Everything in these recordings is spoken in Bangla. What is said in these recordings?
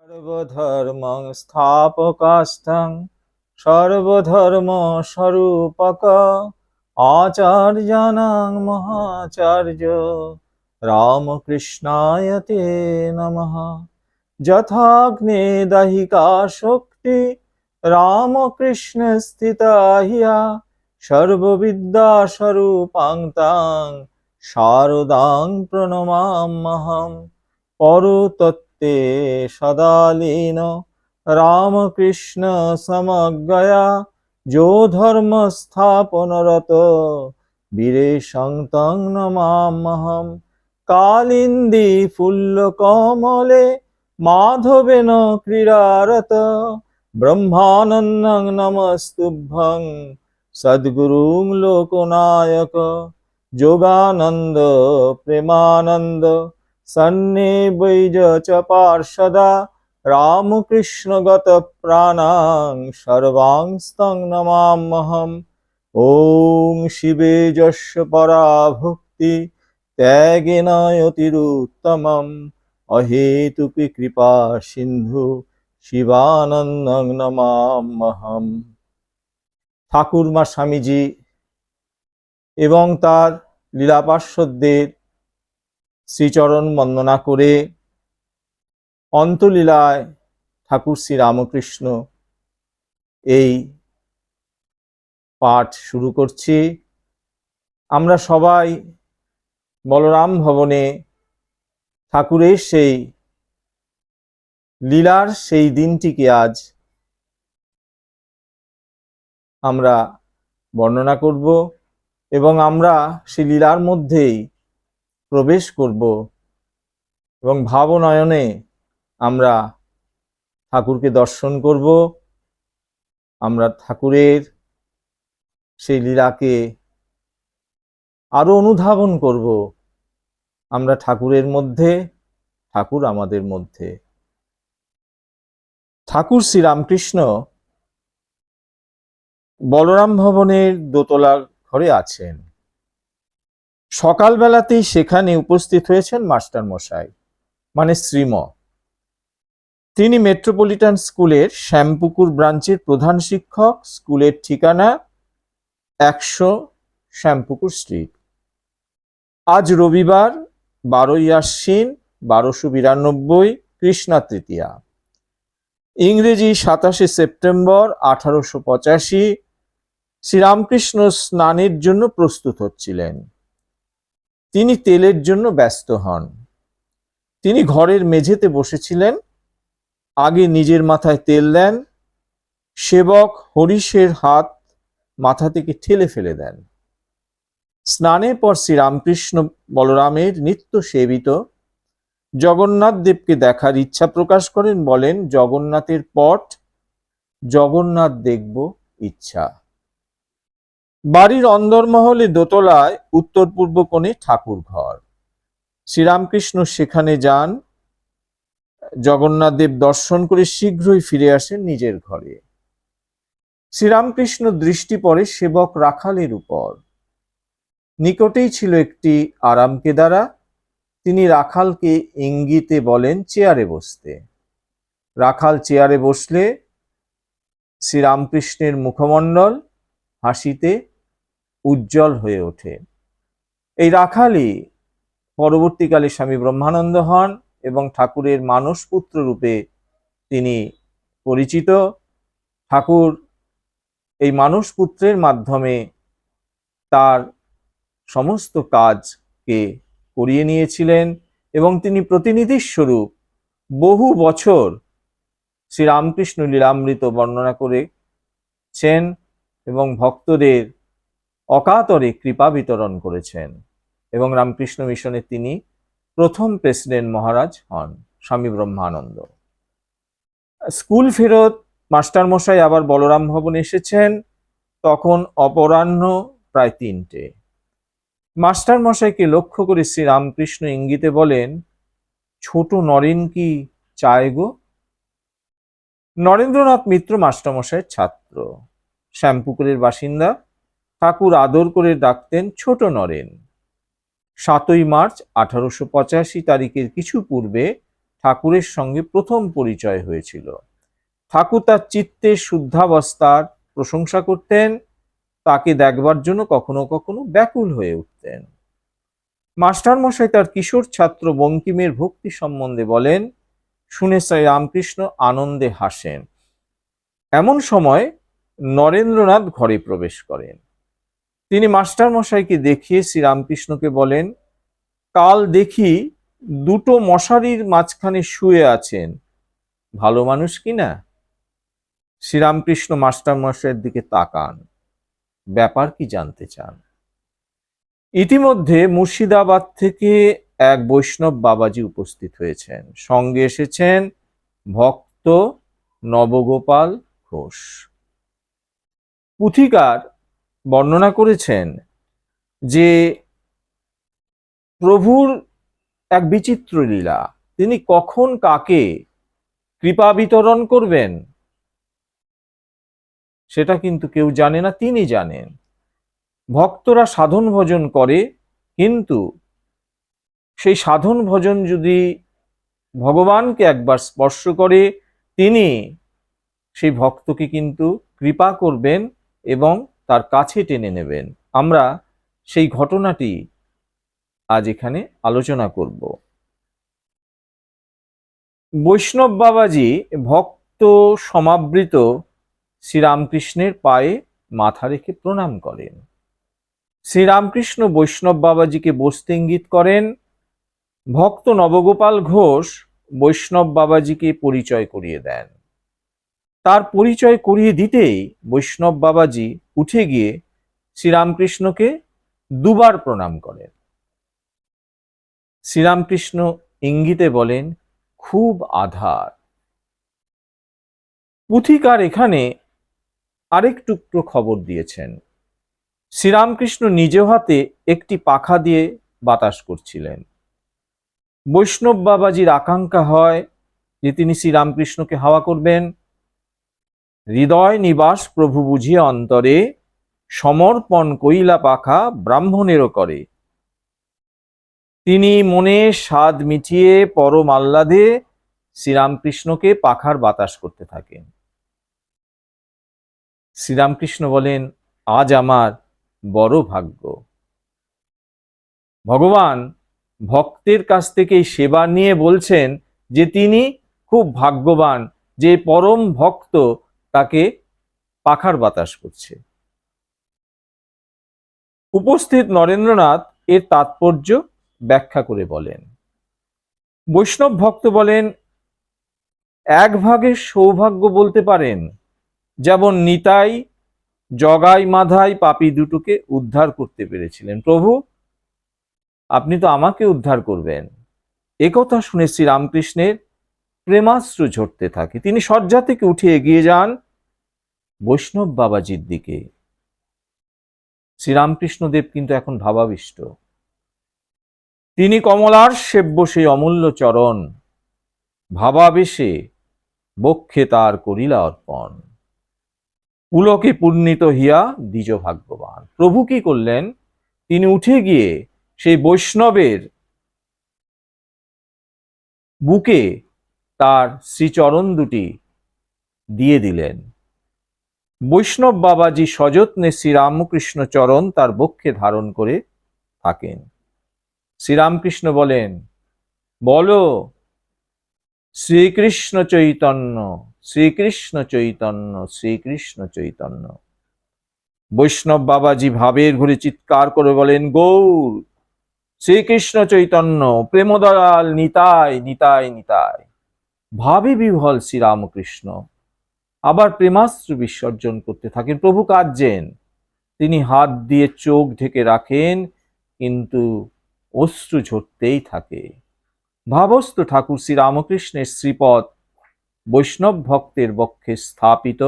সর্বধর্মং স্থাপকাস্থং সর্বধর্ম স্বরূপক আচার্যানাং মহাচার্য রামকৃষ্ণায় তে নমঃ। যথাগ্নে দাহিকা শক্তি রামকৃষ্ণ স্থিতা হিয়া সর্ববিদ্যা স্বরূপাং শারদাং প্রণমাম্যহম পরতত্ত্বে সদালীন। রামকৃষ্ণ সমজ্ঞয়া যো ধর্ম স্থাপনরত। বীরে সন্তং নমাম্যহম কালিন্দি ফুল্ল কমলে মাধবেন ক্রীড়ারত। ব্রহ্মানন্দং নমস্তুভ্যং, সদ্গুরুং লোকনায়ক। যোগানন্দ প্রেমানন্দ সন্নে বৈজ চ পার্ষদা রামকৃষ্ণগত প্রাণাং সর্বাংস্তং নমাম্যহম ওং শিবে যস্য পরা ভক্তি ত্যাগেন অতিরুত্তমম। অহেতুকি কৃপা সিন্ধু, শিবানন্দং নমাম্যহম ঠাকুরমা স্বামীজি এবং তার লীলাপার্শ্বদের শ্রীচরণ বন্দনা করে অন্তলীলায় ঠাকুর শ্রী রামকৃষ্ণ এই পাঠ শুরু করছি। আমরা সবাই বলরাম ভবনে ঠাকুরের সেই লীলার সেই দিনটিকে আজ আমরা বর্ণনা করব এবং আমরা সেই লীলার মধ্যেই প্রবেশ করব এবং ভাবনয়নে আমরা ঠাকুরকে দর্শন করব। আমরা ঠাকুরের সেই লীলাকে আরও অনুধাবন করব। আমরা ঠাকুরের মধ্যে, ঠাকুর আমাদের মধ্যে। ঠাকুর শ্রীরামকৃষ্ণ বলরাম ভবনের দোতলা ঘরে আছেন। সকালবেলাতেই সেখানে উপস্থিত হয়েছেন মাস্টার মশাই মানে শ্রীম। তিনি মেট্রোপলিটন স্কুলের শ্যামপুকুর ব্রাঞ্চের প্রধান শিক্ষক, স্কুলের ঠিকানা একশো শ্যামপুকুর স্ট্রিট। আজ রবিবার, বারোই আশ্বিন, বারোশো বিরানব্বই, কৃষ্ণা তৃতীয়া। ইংরেজি সাতাশে সেপ্টেম্বর, আঠারোশো পঁচাশি, শ্রীরামকৃষ্ণ স্নানের জন্য প্রস্তুত হচ্ছিলেন। তিনি তেলের জন্য ব্যস্ত হন। তিনি ঘরের মেঝেতে বসেছিলেন, আগে নিজের মাথায় তেল দেন, সেবক হরিশের হাত মাথা থেকে ঠেলে ফেলে দেন। স্নানের পর শ্রীরামকৃষ্ণ বলরামের নিত্য সেবিত জগন্নাথ দেবকে দেখার ইচ্ছা প্রকাশ করেন, বলেন, জগন্নাথের পট, জগন্নাথ দেখব ইচ্ছা। বাড়ির অন্দরমহলে দোতলায় উত্তর পূর্ব কোণে ঠাকুর ঘর শ্রীরামকৃষ্ণ সেখানে যান। জগন্নাথ দেব দর্শন করে শীঘ্রই ফিরে আসেন নিজের ঘরে। শ্রীরামকৃষ্ণ দৃষ্টি পড়ে সেবক রাখালের উপর। নিকটেই ছিল একটি আরাম কেদারা তিনি রাখালকে ইঙ্গিতে বলেন, চেয়ারে বসতে। রাখাল চেয়ারে বসলে শ্রীরামকৃষ্ণের মুখমণ্ডল হাসিতে উজ্জ্বল হয়ে ওঠে। এই রাখালই পরবর্তীকালে স্বামী ব্রহ্মানন্দ হন এবং ঠাকুরের মানস পুত্র রূপে তিনি পরিচিত। ঠাকুর এই মানস পুত্রের মাধ্যমে তার সমস্ত কাজকে করিয়ে নিয়েছিলেন এবং তিনি প্রতিনিধির স্বরূপ বহু বছর শ্রীরামকৃষ্ণ লীলামৃত বর্ণনা করেছেন এবং ভক্তদের অকাতরে কৃপা বিতরণ করেছেন এবং রামকৃষ্ণ মিশনে তিনি প্রথম প্রেসিডেন্ট মহারাজ হন, স্বামী ব্রহ্মানন্দ। স্কুল ফেরত মাস্টারমশাই আবার বলরাম ভবন এসেছেন, তখন অপরাহ্ন প্রায় তিনটে। মাস্টার মশাইকে লক্ষ্য করে শ্রী রামকৃষ্ণ ইঙ্গিতে বলেন, ছোট নরেন কি চায় গো? নরেন্দ্রনাথ মিত্র মাস্টারমশাইয়ের ছাত্র, শ্যামপুকুরের বাসিন্দা ঠাকুর আদর করে ডাকতেন ছোট নরেন। সাতই মার্চ আঠারোশো পঁচাশি তারিখের কিছু পূর্বে ঠাকুরের সঙ্গে প্রথম পরিচয় হয়েছিল। ঠাকুর তার চিত্তে শুদ্ধাবস্থার প্রশংসা করতেন, তাকে দেখবার জন্য কখনো কখনো ব্যাকুল হয়ে উঠতেন। মাস্টারমশাই তার কিশোর ছাত্র বঙ্কিমের ভক্তি সম্বন্ধে বলেন, শুনে শ্রী রামকৃষ্ণ আনন্দে হাসেন। এমন সময় নরেন্দ্রনাথ ঘরে প্রবেশ করেন। তিনি মাস্টারমশাইকে দেখিয়ে শ্রীরামকৃষ্ণকে বলেন, কাল দেখি দুটো মশারির মাঝখানে শুয়ে আছেন। ভালো মানুষ কি না? শ্রীরামকৃষ্ণ মাস্টারমশাইয়ের দিকে তাকান। ব্যাপার কি জানতে চান? ইতিমধ্যে মুর্শিদাবাদ থেকে এক বৈষ্ণব বাবাজি উপস্থিত হয়েছেন। সঙ্গে এসেছেন ভক্ত নবগোপাল ঘোষ। পুথিকার বর্ণনা করেছেন যে প্রভুর এক বিচিত্র লীলা। তিনি কখন কাকে কৃপা বিতরণ করবেন? সেটা কিন্তু কেউ জানে না, তিনি জানেন। ভক্তরা সাধন ভজন করে, কিন্তু সেই সাধন ভজন যদি ভগবানকে একবার স্পর্শ করে, তিনি সেই ভক্তকে কিন্তু কৃপা করবেন এবং তার কাছে টেনে নেবেন। আমরা সেই ঘটনাটি আজ এখানে আলোচনা করব। বৈষ্ণব বাবাজি ভক্ত সমাবৃত শ্রীরামকৃষ্ণের পায়ে মাথা রেখে প্রণাম করেন। শ্রীরামকৃষ্ণ বৈষ্ণব বাবাজিকে বসতে ইঙ্গিত করেন। ভক্ত নবগোপাল ঘোষ বৈষ্ণব বাবাজিকে পরিচয় করিয়ে দেন। তার পরিচয় করিয়ে দিতেই বৈষ্ণব বাবাজি উঠে গিয়ে শ্রীরামকৃষ্ণকে দুবার প্রণাম করেন। শ্রীরামকৃষ্ণ ইঙ্গিতে বলেন, খুব আধার। পুথিকার এখানে আরেক টুকরো খবর দিয়েছেন। শ্রীরামকৃষ্ণ নিজ হাতে একটি পাখা দিয়ে বাতাস করছিলেন। বৈষ্ণব বাবাজির আকাঙ্ক্ষা হয় যে তিনি শ্রীরামকৃষ্ণকে হাওয়া করবেন হৃদয় নিবাস প্রভু বুঝিয়ে অন্তরে, সমর্পণ কইলা পাখা ব্রাহ্মণেরও করে। তিনি মনে স্বাদ মিটিয়ে পরম আহ্লাদে শ্রীরামকৃষ্ণকে পাখার বাতাস করতে থাকেন। শ্রীরামকৃষ্ণ বলেন, আজ আমার বড় ভাগ্য। ভগবান ভক্তের কাছ থেকে সেবা নিয়ে বলছেন যে তিনি খুব ভাগ্যবান যে পরম ভক্ত তাকে পাখার বাতাস করছে। উপস্থিত নরেন্দ্রনাথ এর তাৎপর্য ব্যাখ্যা করে বলেন। বৈষ্ণব ভক্ত বলেন, এক ভাগের সৌভাগ্য বলতে পারেন, যেমন নিতাই জগাই মাধাই পাপি দুটোকে উদ্ধার করতে পেরেছিলেন। প্রভু, আপনি তো আমাকে উদ্ধার করবেন। একথা শুনে শ্রীরামকৃষ্ণের প্রেমাশ্রু ঝরতে থাকে। তিনি শয্যা থেকে উঠে এগিয়ে যান বৈষ্ণব বাবাজির দিকে। শ্রীরামকৃষ্ণদেব কিন্তু এখন ভাবাবিষ্ট। তিনি কমলার সেব্য সেই অমূল্য চরণ, ভাবাবেশে বক্ষে তার করিলা অর্পণ। পুলকে পূর্ণিত হিয়া দ্বিজ ভাগ্যবান। প্রভু কি করলেন? তিনি উঠে গিয়ে সেই বৈষ্ণবের বুকে তার শ্রীচরণ দুটি দিয়ে দিলেন। বৈষ্ণব বাবাজি সযত্নে শ্রীরামকৃষ্ণ চরণ তার বক্ষে ধারণ করে থাকেন। শ্রীরামকৃষ্ণ বলেন, বলো, শ্রীকৃষ্ণ চৈতন্য শ্রীকৃষ্ণ চৈতন্য শ্রীকৃষ্ণ চৈতন্য। বৈষ্ণব বাবাজি ভাবের ঘুরে চিৎকার করে বলেন, গৌর, শ্রীকৃষ্ণ চৈতন্য, প্রেমদয়াল নিতাই নিতাই নিতাই। ভাবে বিহল শ্রীরামকৃষ্ণ। আবার প্রেমাস্ত্র বিসর্জন করতে থাকেন। প্রভু কার্যেন তিনি হাত দিয়ে চোখ ঢেকে রাখেন, কিন্তু অশ্রু ঝরতেই থাকে। ভাবস্থ ঠাকুর শ্রীরামকৃষ্ণের শ্রীপদ বৈষ্ণব ভক্তের বক্ষে স্থাপিত।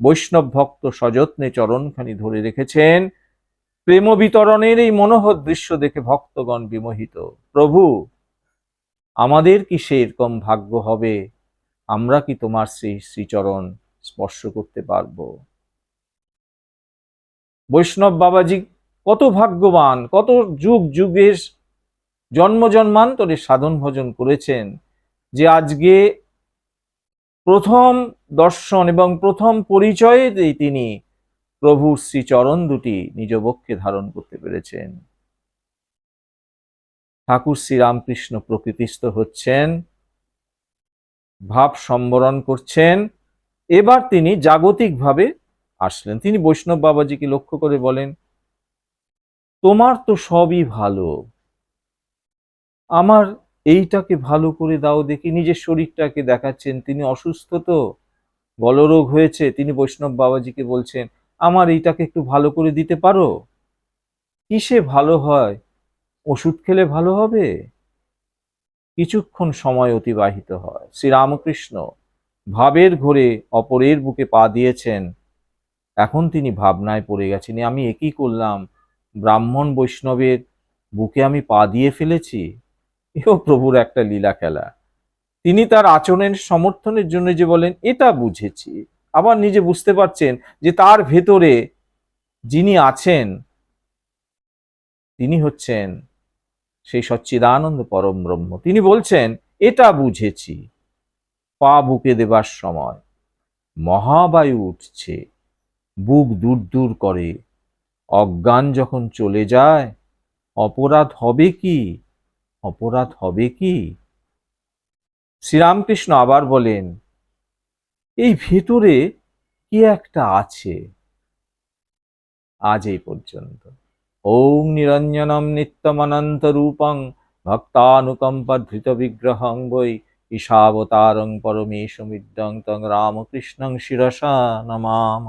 বৈষ্ণব ভক্ত সযত্নে চরণখানি ধরে রেখেছেন। প্রেম বিতরণের এই মনোহর দৃশ্য দেখে ভক্তগণ বিমোহিত। প্রভু আমাদের কি সেরকম ভাগ্য হবে? আমরা কি তোমার সেই শ্রীচরণ স্পর্শ করতে পারব? বৈষ্ণব বাবাজি, কত ভাগ্যবান, কত যুগ যুগের জন্ম জন্মান্তরে সাধন ভজন করেছেন যে আজকে প্রথম দর্শন এবং প্রথম পরিচয়ে তিনি প্রভুর শ্রীচরণ দুটি নিজ বক্ষে ধারণ করতে পেরেছেন। ঠাকুর শ্রীরামকৃষ্ণ প্রকৃতিস্থ হচ্ছেন, ভাব সম্বরণ করছেন। এবার তিনি জাগতিকভাবে আসলেন। তিনি বৈষ্ণব বাবাজিকে লক্ষ্য করে বলেন, তোমার তো সবই ভালো। আমার এইটাকে ভালো করে দাও দেখি। নিজের শরীরটাকে দেখাচ্ছেন। তিনি অসুস্থ তো গলরোগ হয়েছে। তিনি বৈষ্ণব বাবাজিকে বলছেন, আমার এইটাকে একটু ভালো করে দিতে পারো? কিসে ভালো হয়? ওষুধ খেলে ভালো হবে? কিছুক্ষণ সময় অতিবাহিত হয়। শ্রীরামকৃষ্ণ ভাবের ঘোরে অপরের বুকে পা দিয়েছেন। এখন তিনি ভাবনায় পড়ে গেছেন আমি একই করলাম? ব্রাহ্মণ বৈষ্ণবের বুকে আমি পা দিয়ে ফেলেছি? এও প্রভুর একটা লীলা খেলা। তিনি তার আচরণের সমর্থনের জন্য যে বলেন, এটা বুঝেছি। আবার নিজে বুঝতে পারছেন যে তার ভেতরে যিনি আছেন, তিনি হচ্ছেন সেই সচ্চিদানন্দ পরম ব্রহ্ম। তিনি বলছেন, এটা বুঝেছি। পা বুকে দেবার সময় মহাবায়ু উঠছে। বুক দূর দূর করে। অজ্ঞান যখন চলে যায়, অপরাধ হবে কি? অপরাধ হবে কি? শ্রীরামকৃষ্ণ আবার বলেন, এই ভেতরে কি একটা আছে? আজ এই পর্যন্ত। নিত্যমনন্ত রূপং ভক্তানুকম্পধৃত বিগ্রহং বৈ ঈশাবতারং পরমেশমিদ্যং তং রামকৃষ্ণং শিরসা নমাম